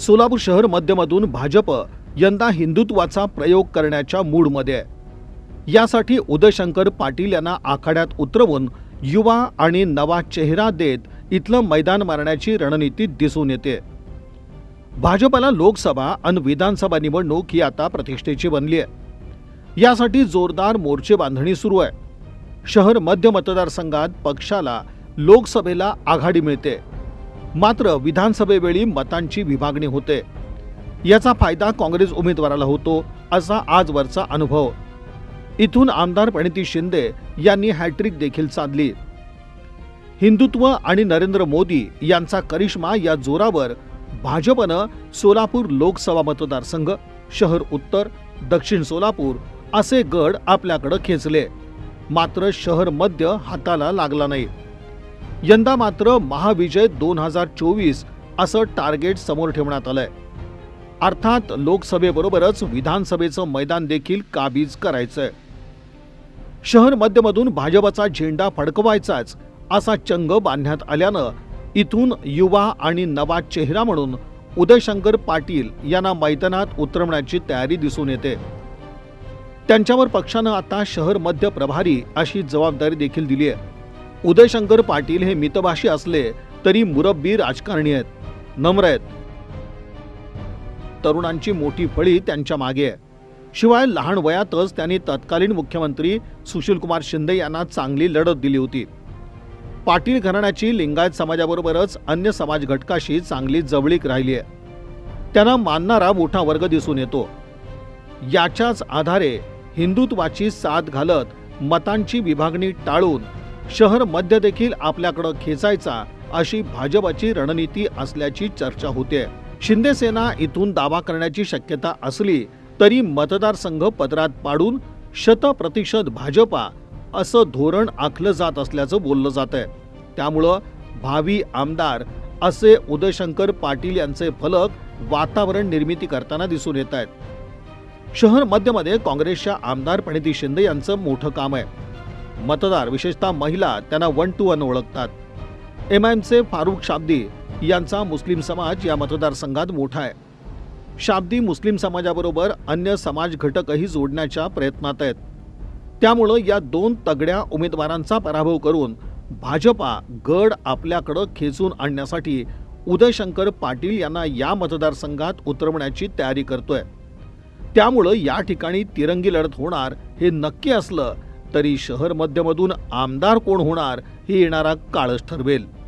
सोलापूर शहर मध्यमधून भाजप यंदा हिंदुत्वाचा प्रयोग करण्याच्या मूडमध्ये आहे. यासाठी उदयशंकर पाटील यांना आखाड्यात उतरवून युवा आणि नवा चेहरा देत इथलं मैदान मारण्याची रणनीती दिसून येते. भाजपला लोकसभा आणि विधानसभा निवडणूक ही आता प्रतिष्ठेची बनली आहे. यासाठी जोरदार मोर्चे बांधणी सुरू आहे. शहर मध्य मतदारसंघात पक्षाला लोकसभेला आघाडी मिळते. मात्र विधानसभेवेळी मतांची विभागणी होते. याचा फायदा काँग्रेस उमेदवाराला होतो असा आजवरचा अनुभव. इथून आमदार प्रणिती शिंदे यांनी हॅट्रिक देखील साधली. हिंदुत्व आणि नरेंद्र मोदी यांचा करिश्मा या जोरावर भाजपनं सोलापूर लोकसभा मतदारसंघ शहर उत्तर दक्षिण सोलापूर असे गड आपल्याकडे खेचले. मात्र शहर मध्य हाताला लागला नाही. यंदा मात्र महाविजय दोन हजार चोवीस असं टार्गेट समोर ठेवण्यात आलंय. अर्थात लोकसभेबरोबरच विधानसभेचं मैदान देखील काबीज करायचंय. शहर मध्यमधून भाजपचा झेंडा फडकवायचाच असा चंग बांधण्यात आल्यानं इथून युवा आणि नवा चेहरा म्हणून उदयशंकर पाटील यांना मैदानात उतरवण्याची तयारी दिसून येते. त्यांच्यावर पक्षानं आता शहर मध्य प्रभारी अशी जबाबदारी देखील दिली आहे उदयशंकर पाटील हे मितभाषी असले तरी मुरब्बी राजकारणी आहेत. नम्र आहेत. तरुणांची मोठी फळी त्यांच्या मागे आहे. शिवाय लहान वयातच त्यांनी तत्कालीन मुख्यमंत्री सुशीलकुमार शिंदे यांना चांगली लढत दिली होती. पाटील घराण्याची लिंगायत समाजाबरोबरच अन्य समाज घटकाशी चांगली जवळीक राहिली आहे. त्यांना मानणारा मोठा वर्ग दिसून येतो. याच्याच आधारे हिंदुत्वाची साथ घालत मतांची विभागणी टाळून शहर मध्य देखील आपल्याकडं खेचायचा अशी भाजपाची रणनीती असल्याची चर्चा होते. शिंदे सेना इथून दावा करण्याची शक्यता असली तरी मतदारसंघ पदरात पाडून शतप्रतिशत भाजपा असं धोरण आखलं जात असल्याचं बोललं जात आहे त्यामुळं भावी आमदार असे उदयशंकर पाटील यांचे फलक वातावरण निर्मिती करताना दिसून येत आहेत. शहर मध्यमध्ये काँग्रेसच्या आमदार प्रणिती शिंदे यांचं मोठं काम आहे. मतदार विशेषतः महिला त्यांना वन टू वन ओळखतात. एम आयमचे फारुख शाब्दी यांचा मुस्लिम समाज या मतदारसंघात मोठा आहे. शाब्दी मुस्लिम समाजाबरोबर अन्य समाज घटकही जोडण्याच्या प्रयत्नात आहेत. त्यामुळं या दोन तगड्या उमेदवारांचा पराभव करून भाजपा गड आपल्याकडं खेचून आणण्यासाठी उदयशंकर पाटील यांना या मतदारसंघात उतरवण्याची तयारी करतोय. त्यामुळं या ठिकाणी तिरंगी लढत होणार हे नक्की असलं तरी शहर मध्यमधून आमदार कोण होणार हे येणारा काळच ठरवेल.